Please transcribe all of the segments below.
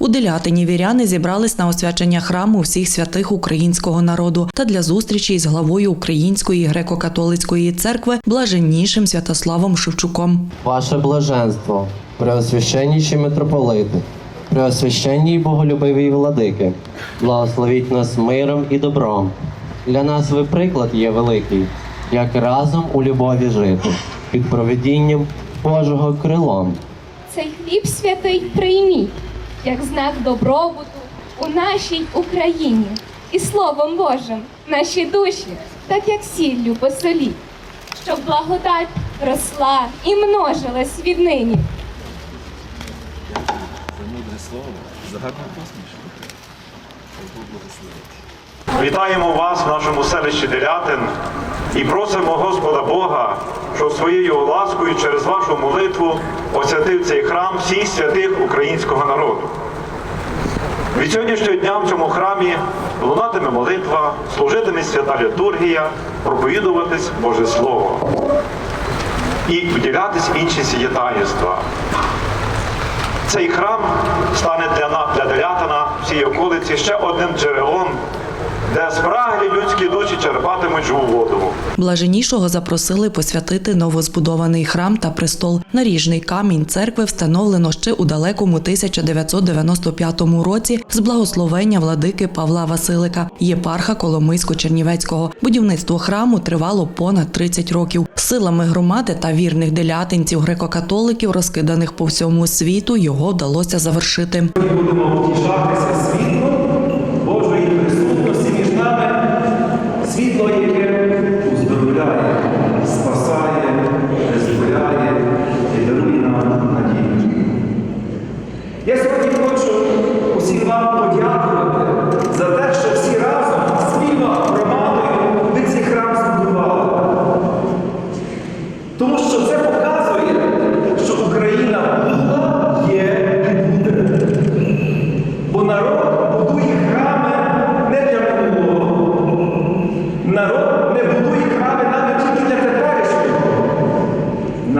У Делятині віряни зібрались на освячення храму всіх святих українського народу та для зустрічі із главою Української греко-католицької церкви блаженнішим Святославом Шевчуком. Ваше блаженство, преосвященніші митрополити, преосвященні й боголюбиві владики, благословіть нас миром і добром. Для нас ви приклад є великий, як разом у любові жити, під проведінням Божого крилом. Цей хліб святий прийміть, як знак добробуту у нашій Україні. І Словом Божим наші душі, так як сіллю посоліть, щоб благодать росла і множилась віднині. за мудре слово, за гарну посмішку. Вітаємо вас в нашому селищі Делятин і просимо Господа Бога, що своєю ласкою через вашу молитву освятив цей храм всіх святих українського народу. Від сьогоднішнього дня в цьому храмі лунатиме молитва, служитиме свята літургія, проповідуватись Боже Слово і вділятись інші сієтаїнства. Цей храм стане для нас, для Делятина, всій околиці ще одним джерелом, де спраглі людські душі черпатимуть живу воду. Блаженнішого запросили посвятити новозбудований храм та престол. Наріжний камінь церкви встановлено ще у далекому 1995 році з благословення владики Павла Василика, єпарха Коломийсько-Чернівецького. Будівництво храму тривало понад 30 років. Силами громади та вірних делятинців греко-католиків, розкиданих по всьому світу, його вдалося завершити. будемо втішатися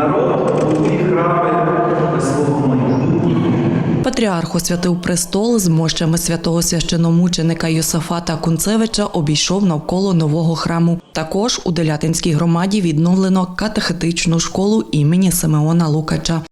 Народ майбутнього. Патріарх освятив престол з мощами святого священомученика Йосафата Кунцевича обійшов навколо нового храму. Також у Делятинській громаді відновлено катехетичну школу імені Симеона Лукача.